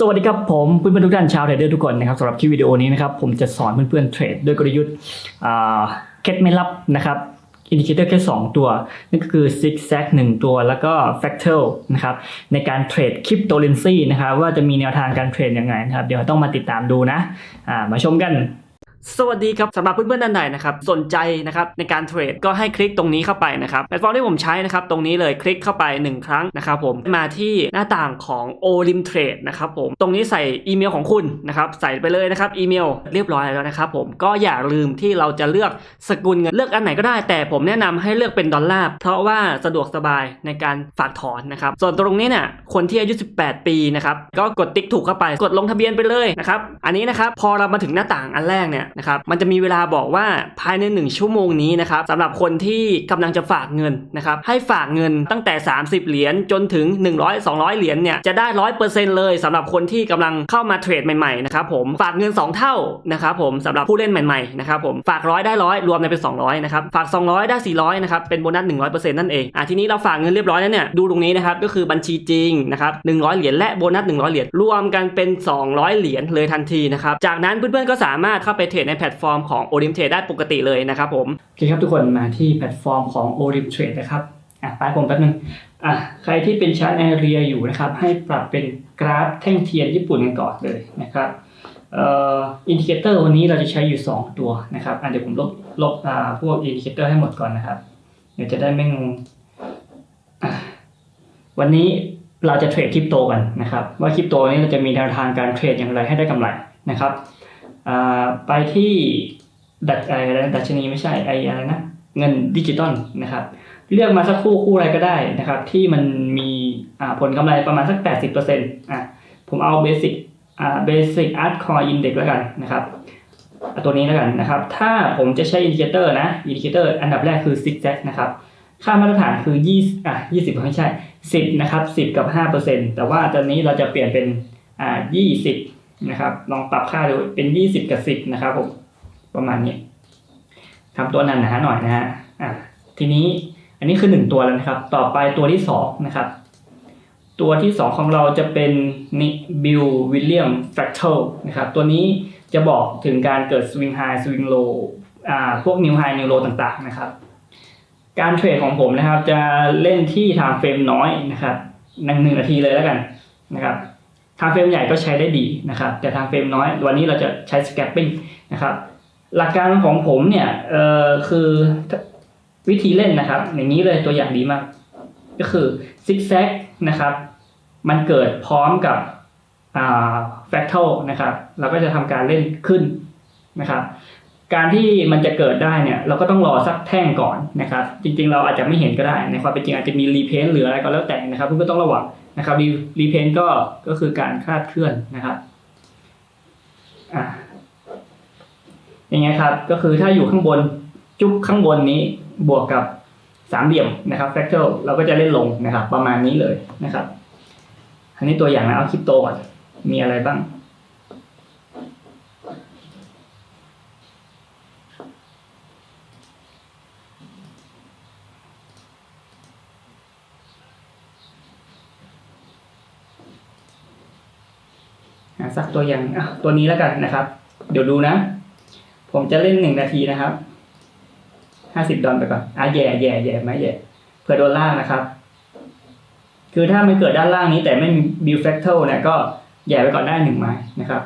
สวัสดีครับผมเพื่อนๆทุกท่านชาวเทรดเดอร์ทุกคนนะครับสำหรับคลิปวิดีโอนี้นะครับผมจะสอนเพื่อนๆเทรดด้วยกลยุทธ์เคล็ดไม่ลับนะครับอินดิเคเตอร์แค่2 ตัว นั่นก็คือ zig zag 1 ตัวแล้วก็ fractal นะครับในการเทรดคริปโตเรนซีนะครับว่าจะมีแนวทางการเทรดยังไงนะครับเดี๋ยวต้องมาติดตามดูนะมาชมกัน สวัสดีครับสำหรับเพื่อนๆท่านใดนะครับสนใจนะครับในการเทรดก็ให้คลิกตรงนี้เข้าไปนะครับแพลตฟอร์มที่ผมใช้นะครับตรงนี้เลยคลิกเข้าไป 1 ครั้งนะครับผมมาที่หน้าต่างของ o l i m Trade นะครับผมตรงนี้ใส่อีเมลของคุณนะครับใส่ไปเลยนะครับอีเมลเรียบร้อยแล้วนะครับผมก็อย่าลืมที่เราจะเลือกสกุลเงินเลือกอันไหนก็ได้ แต่ผมแนะนำให้เลือกเป็นดอลลาร์เพราะว่าสะดวกสบายในการฝากถอนนะครับส่วนตรงนี้เนี่ยคนที่อายุ 18 ปีนะครับก็กดติ๊กถูกเข้าไปกดลงทะเบียนไปเลยนะครับอันนี้นะครับพอเรามาถึงหน้าต่างอันแรกเนี่ยนะครับมันจะมีเวลาบอกว่าภายใน 1 ชั่วโมงนี้นะครับสำหรับคนที่กำลังจะฝากเงินนะครับให้ฝากเงินตั้งแต่ 30 เหรียญจนถึง 100 200 เหรียญเนี่ยจะได้ 100%เลยสำหรับคนที่กำลังเข้ามาเทรดใหม่ๆนะครับผมฝากเงิน 2 เท่านะครับผมสำหรับผู้เล่นใหม่ๆนะครับผมฝากร้อยได้ร้อยรวมเป็น 200นะครับฝาก 200 ได้ 400นะครับเป็นโบนัส 100%นั่นเองอะทีนี้เราฝากเงินเรียบร้อยแล้วเนี่ยดูตรงนี้นะครับก็คือบัญชีจริงนะครับ100 เหรียญและโบนัส 100 เหรียญรวมกันเป็น 200 เหรียญเลยทันทีนะครับจากนั้นเพื่อนๆก็สามารถเข้าไปเทรดในแพลตฟอร์มของ o l i m Trade ได้ปกติเลยนะครับผมโอเคครับทุกคนมาที่แพลตฟอร์มของ o l i m Trade นะครับอะไปผมแป๊บนึงอะใครที่เป็นชาร์ตแอเรียอยู่นะครับ ให้ปรับเป็นกราฟแท่งเทียนญี่ปุ่นกันก่อนเลยนะครับอ่ออินดิเคเตอร์วันนี้เราจะใช้อยู่ 2 ตัวนะครับอะเดี๋ยวผมลบลบอ่าพวกอินดิเคเตอร์ให้หมดก่อนนะครับ เดี๋ยวจะได้ไม่งงวันนี้เราจะเทรดคริปโตกันนะครับ ว่าคริปโตนี้เราจะมีแนวทางการเทรดอย่างไรให้ได้กำไรนะครับ ไปที่ดัชอะไรนะดัชนีไม่ใช่ไออะไรนะเงินดิจิตอลนะครับ เลือกมาสักคู่คู่อะไรก็ได้นะครับ ที่มันมีผลกำไรประมาณสัก 80%อะผมเอาเบสิกอ่าเบสิกอาร์ตคอยอินเด็กแล้วกันนะครับตัวนี้แล้วกันนะครับ ถ้าผมจะใช้อินดิเคเตอร์นะอินดิเคเตอร์อันดับแรกคือ zig zag นะครับ ค่ามาตรฐานคือ 20อะ20ไม่ใช่ 10 นะครับ 10 กับ 5%แต่ว่าตอนนี้เราจะเปลี่ยนเป็นอ่า20 นะครับ ลองปรับค่าดูเป็น 20 กับ 10 นะครับผม ประมาณนี้ทำตัวหนาๆหน่อยนะฮะอะทีนี้อันนี้คือ 1 ตัวแล้วนะครับ ต่อไปตัวที่ 2 นะครับ ตัวที่ 2 ของเราจะเป็นนิบิลวิลเลียมแฟกเทลนะครับ ตัวนี้จะบอกถึงการเกิดสวิงไฮสวิงโลอ่าพวกนิวไฮนิวโลต่างๆนะครับ การเทรดของผมนะครับ จะเล่นที่ทม์เฟรมน้อยนะครับหนึ่งหนึ่งนาทีเลยแล้วกันนะครับ ทม์เฟรมใหญ่ก็ใช้ได้ดีนะครับ แต่ทม์เฟรมน้อย วันนี้เราจะใช้สแกปปิ้งนะครับ หลักการของผมเนี่ยเอ่อคือวิธีเล่นนะครับ อย่างนี้เลยตัวอย่างดีมาก ก็คือซิกแซกนะครับ มันเกิดพร้อมกับอ่าแฟกทัลนะครับ เราก็จะทำการเล่นขึ้นนะครับ การที่มันจะเกิดได้เนี่ย เราก็ต้องรอสักแท่งก่อนนะครับ จริงๆ เราอาจจะไม่เห็นก็ได้ในความเป็นจริงอาจจะมีรีเพนหรืออะไรก็แล้วแต่นะครับเพื่อนๆต้องระวัง นะครับรีเพนก็ก็คือการคลาดเคลื่อนนะครับอ่าอย่างเงี้ยครับก็คือถ้าอยู่ข้างบนจุ๊บข้างบนนี้บวกกับสามเหลี่ยมนะครับแฟกเตอร์เราก็จะเล่นลงนะครับ ประมาณนี้เลยนะครับ อันนี้ตัวอย่างนะเอาคริปโตก่อนมีอะไรบ้าง สักตัวอย่างอะตัวนี้แล้วกันนะครับ เดี๋ยวดูนะ ผมจะเล่นหนึ่งนาทีนะครับห้าสิบดอลไปก่อนอะแย่แย่แย่ไหมแย่เผื่อโดนล่างนะครับ คือถ้ามันเกิดด้านล่างนี้แต่ไม่มีบิลแฟกเทลเนี่ยก็แย่ไปก่อนได้หนึ่งไม้นะครับ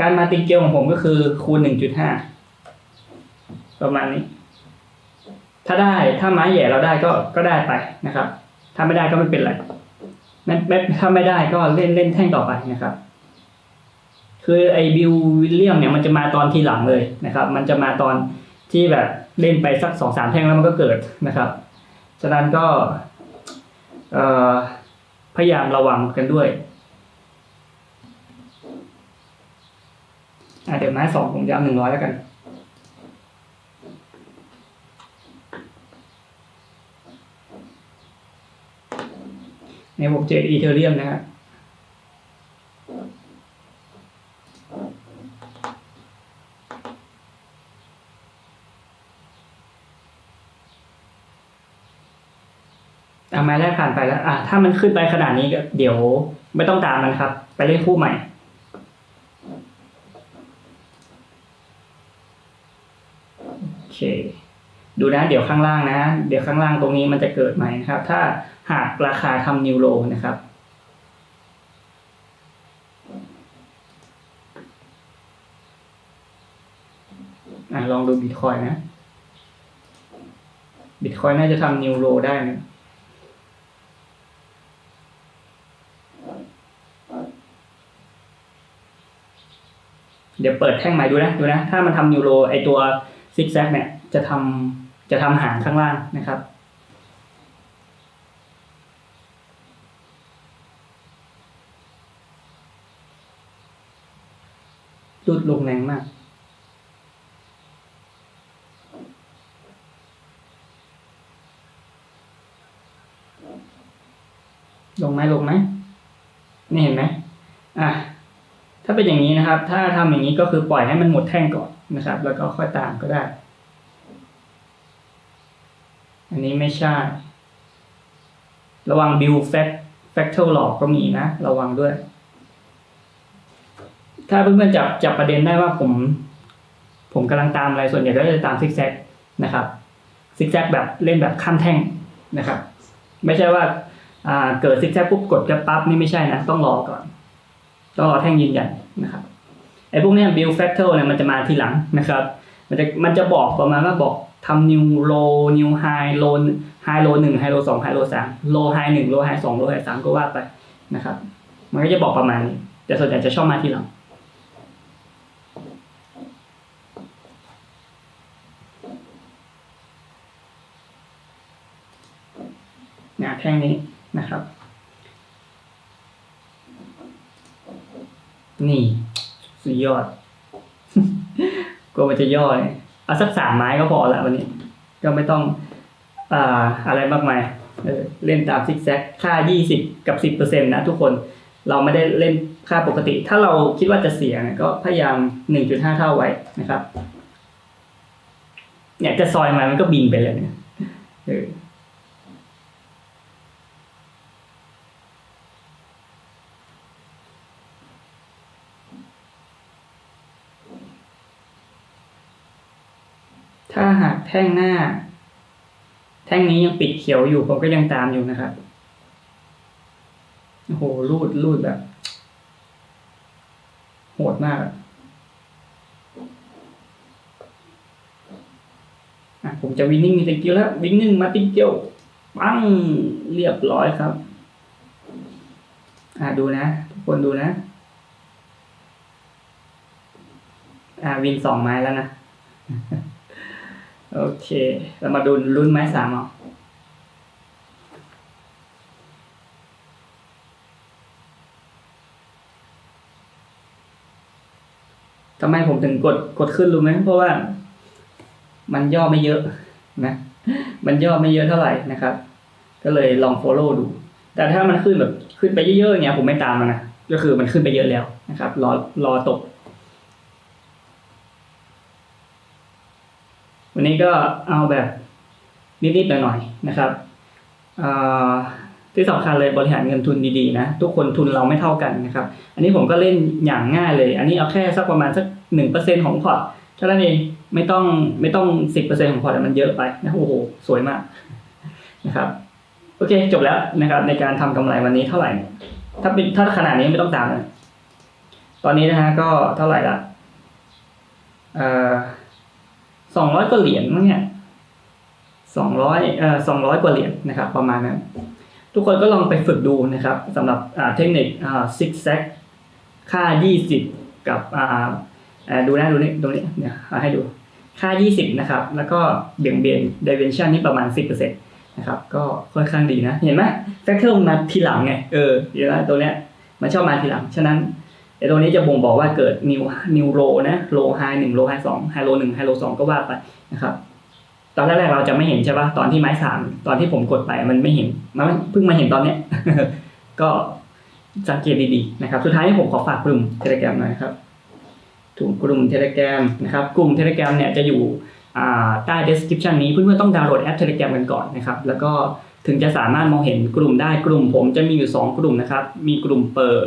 การมาติงเกลของผมก็คือคูณหนึ่งจุดห้าประมาณนี้ ถ้าได้ถ้าไม้แย่เราได้ก็ก็ได้ไปนะครับ ถ้าไม่ได้ก็ไม่เป็นไรไม่ถ้าไม่ได้ก็เล่นเล่นแท่งต่อไปนะครับ คือไอ้บิลวิลเลียมเนี่ยมันจะมาตอนทีหลังเลยนะครับ มันจะมาตอนที่แบบเล่นไปสักสองสามแท่งแล้วมันก็เกิดนะครับ ฉะนั้นก็พยายามระวังกันด้วยอะเดี๋ยวไม้สองผมจะเอาหนึ่งร้อยแล้วกัน ในวงเจออีเทเรียมนะฮะไม้แรกผ่านไปแล้ว อะ ถ้ามันขึ้นไปขนาดนี้ก็เดี๋ยวไม่ต้องตามมันครับ ไปเล่นคู่ใหม่ โอเค ดูนะเดี๋ยวข้างล่างนะ เดี๋ยวข้างล่างตรงนี้มันจะเกิดใหม่นะครับ ถ้าหากราคาทำนิวโรนะครับอลองดูบิตคอยนะบิตคอยน่าจะทำนิวโรได้นะเดี๋ยวเปิดแท่งใหม่ดูนะดูนะ ถ้ามันทำนิวโรไอตัวซิกแซกเนี่ยจะทำ จะทำหางข้างล่างนะครับจุดลงแรงมากลงไหมลงไหมนี่เห็นไหมอะถ้าเป็นอย่างนี้นะครับ ถ้าทำอย่างนี้ก็คือปล่อยให้มันหมดแท่งก่อนนะครับ แล้วก็ค่อยตามก็ได้ อันนี้ไม่ใช่ ระวังบิลแฟกแฟกเทอร์หลอกก็มีนะ ระวังด้วย ถ้าเพื่อนๆจับจับประเด็นได้ว่าผม ผมกำลังตามอะไรส่วนใหญ่ก็จะตามซิกแซกนะครับซิกแซกแบบเล่นแบบข้ามแท่งนะครับ ไม่ใช่ว่าเกิดซิกแซกปุ๊บกดกระปั๊บนี่ไม่ใช่นะ ต้องรอก่อน ต้องรอแท่งยืนยันนะครับไอ้พวกเนี้ย build factor เนี่ยมันจะมาทีหลังนะครับ มันจะมันจะบอกประมาณว่าบอก ทำ new low new high low high low หนึ่ง high low สอง high low สาม low high หนึ่ง low high สอง low high สามก็ว่าไปนะครับ มันก็จะบอกประมาณนี้ แต่ส่วนใหญ่จะชอบมาที่หลังนี่ยแท่งนี้นะครับ นี่ สุดยอดกลัวมันจะย่อเลย เอาสักสามไม้ก็พอละวันนี้ ก็ไม่ต้องอ่าอะไรมากมายเเล่นตามซิกแซกค่ายี่สิบกับสิบเปอร์เซ็นต์นะทุกคนเราไม่ได้เล่นค่าปกติ ถ้าเราคิดว่าจะเสี่ยก็พยายามหนึ่งจุดห้าเท่าไว้นะครับเนี่ยจะซอยมามันก็บินไปเลยเนี่ย ถ้าหากแท่งหน้า แท่งนี้ยังปิดเขียวอยู่ผมก็ยังตามอยู่นะครับโอ้โหรูดรูดแบบ โหดมากอะอะผมจะวินนิ่งมีติเกียวแล้ว วินนิ่งมาติเกียวปังเรียบร้อยครับ อะดูนะทุกคนดูนะ อะวินสองไม้แล้วนะ โอเค เรามาดูรุ่นไม้สามเอาทำไมผมถึงกดกดขึ้นรู้ไหมเพราะว่า มันย่อไม่เยอะนะ มันย่อไม่เยอะเท่าไหร่นะครับ ก็เลยลอง follow ดู แต่ถ้ามันขึ้นแบบขึ้นไปเยอะๆอย่างเงี้ยผมไม่ตามมันนะก็คือมันขึ้นไปเยอะแล้วนะครับ รอรอตก วันนี้ก็เอาแบบนิดๆหน่อยๆนะครับที่สำคัญเลยบริหารเงินทุนดีๆนะทุกคนทุนเราไม่เท่ากันนะครับ อันนี้ผมก็เล่นอย่างง่ายเลย อันนี้เอาแค่สักประมาณสักหนึ่งเปอร์เซ็นของพอร์ตเท่านั้นเองไม่ต้องไม่ต้องสิบเปอร์เซ็นของพอร์ตมันเยอะไปนะโอ้โหสวยมากนะครับโอเคจบแล้วนะครับในการทำกำไรวันนี้เท่าไหร่ ถ้าเป็นถ้าขนาดนี้ไม่ต้องตามนะตอนนี้นะฮะก็เท่าไหร่ละเอ่อ สองร้อยกว่าเหรียญมั้งเนี่ยสองร้อยเอ่อสองร้อยกว่าเหรียญนะครับ ประมาณนั้น ทุกคนก็ลองไปฝึกดูนะครับสำหรับเทคนิคซิกแซกค่า 20 กับอ่าดูนะดูนี่ตรงนี้เนี่ยเอาให้ดูค่า 20 นะครับ แล้วก็เบี่ยงเบน dimension นี่ประมาณ 10%นะครับ ก็ค่อนข้างดีนะ เห็นไหมแฟกเตอร์มาทีหลังไง เออเดี๋ยวนะตัวเนี้ยมันชอบมาทีหลัง ฉะนั้น ไอ้ตรงนี้จะบ่งบอกว่าเกิดนิวนิวโรนะโลไฮหนึ่งโลไฮสองไฮโลหนึ่งไฮโลสองก็ว่าไปนะครับตอนแรกๆเราจะไม่เห็นใช่ปะตอนที่ไม้สามตอนที่ผมกดไปมันไม่เห็นมันเพิ่งมาเห็นตอนเนี้ยก็สังเกตดีๆนะครับ สุดท้ายนี้ผมขอฝากกลุ่มเทเล gram หน่อยครับถูกกลุ่มเทเล gram นะครับกลุ่มเทเล gram เนี่ยจะอยู่ใต้ description นี้เพื่อนๆต้องดาวน์โหลดแอปเทเล gram กันก่อนนะครับ แล้วก็ถึงจะสามารถมองเห็นกลุ่มได้กลุ่มผมจะมีอยู่ 2 กลุ่มนะครับ มีกลุ่มเปิด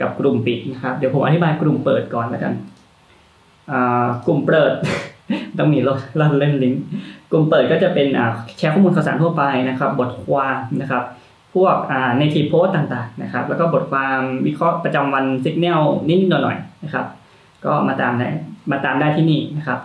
กับกลุ่มปิดนะครับ เดี๋ยวผมอธิบายกลุ่มเปิดก่อนแล้วกันกลุ่มเปิดต้องมีลั่นเล่นลิงก์กลุ่มเปิดก็จะเป็นแชร์ข้อมูลข่าวสารทั่วไปนะครับ บทความนะครับ พวกในทีโพสต่างๆนะครับ แล้วก็บทความวิเคราะห์ประจำวันสัญญาณนิดๆหน่อยๆนะครับ ก็มาตามได้มาตามได้ที่นี่นะครับ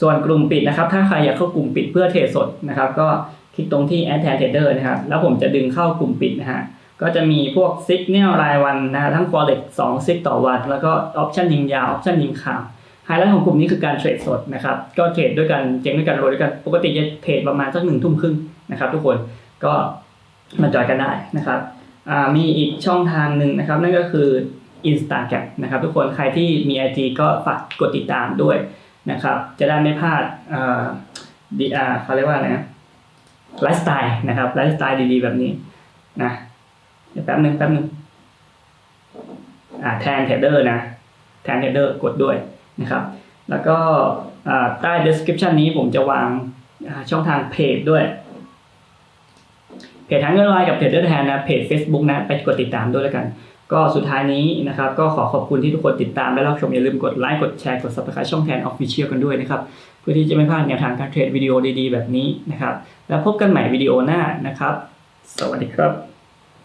ส่วนกลุ่มปิดนะครับ ถ้าใครอยากเข้ากลุ่มปิดเพื่อเทรดสดนะครับ ก็คลิกตรงที่ Add Trader นะครับ แล้วผมจะดึงเข้ากลุ่มปิดนะฮะ ก็จะมีพวกซิกเนลรายวันนะทั้ง forex 2ซิกต่อวัน แล้วก็ออปชันยิงยาวออปชันยิงขาวไฮไลท์ของกลุ่มนี้คือการเทรดสดนะครับก็เทรดด้วยกันเจ๊งด้วยกันโรยด้วยกันปกติจะเทรดประมาณสักหนึ่งทุ่มครึ่งนะครับทุกคนก็มาจอยกันได้นะครับมีอีกช่องทางหนึ่งนะครับนั่นก็คือ Instagram นะครับทุกคนใครที่มี IG ก็ฝากกดติดตามด้วยนะครับจะได้ไม่พลาดอ่าดีอ่าเขาเรียกว่าอะไรนะไลฟ์สไตล์นะครับไลฟ์สไตล์ดีๆ แบบนี้นะ เดี๋ยวแป๊บหนึ่งแป๊บหนึ่งอ่าแทนเทเดอร์นะแทนเทเดอร์กดด้วยนะครับ แล้วก็ใต้ description นี้ผมจะวางช่องทางเพจด้วยเพจทางเงินไลน์กับเพจเดอร์แทนนะเพจ Facebook นะไปกดติดตามด้วยแล้วกัน ก็สุดท้ายนี้นะครับ ก็ขอขอบคุณที่ทุกคนติดตามและรับชมอย่าลืมกดไลค์กดแชร์กด subscribe ช่องแทน Official กันด้วยนะครับ เพื่อที่จะไม่พลาดแนวทางการเทรดวิดีโอดีๆ แบบนี้นะครับ แล้วพบกันใหม่วิดีโอหน้านะครับ สวัสดีครับ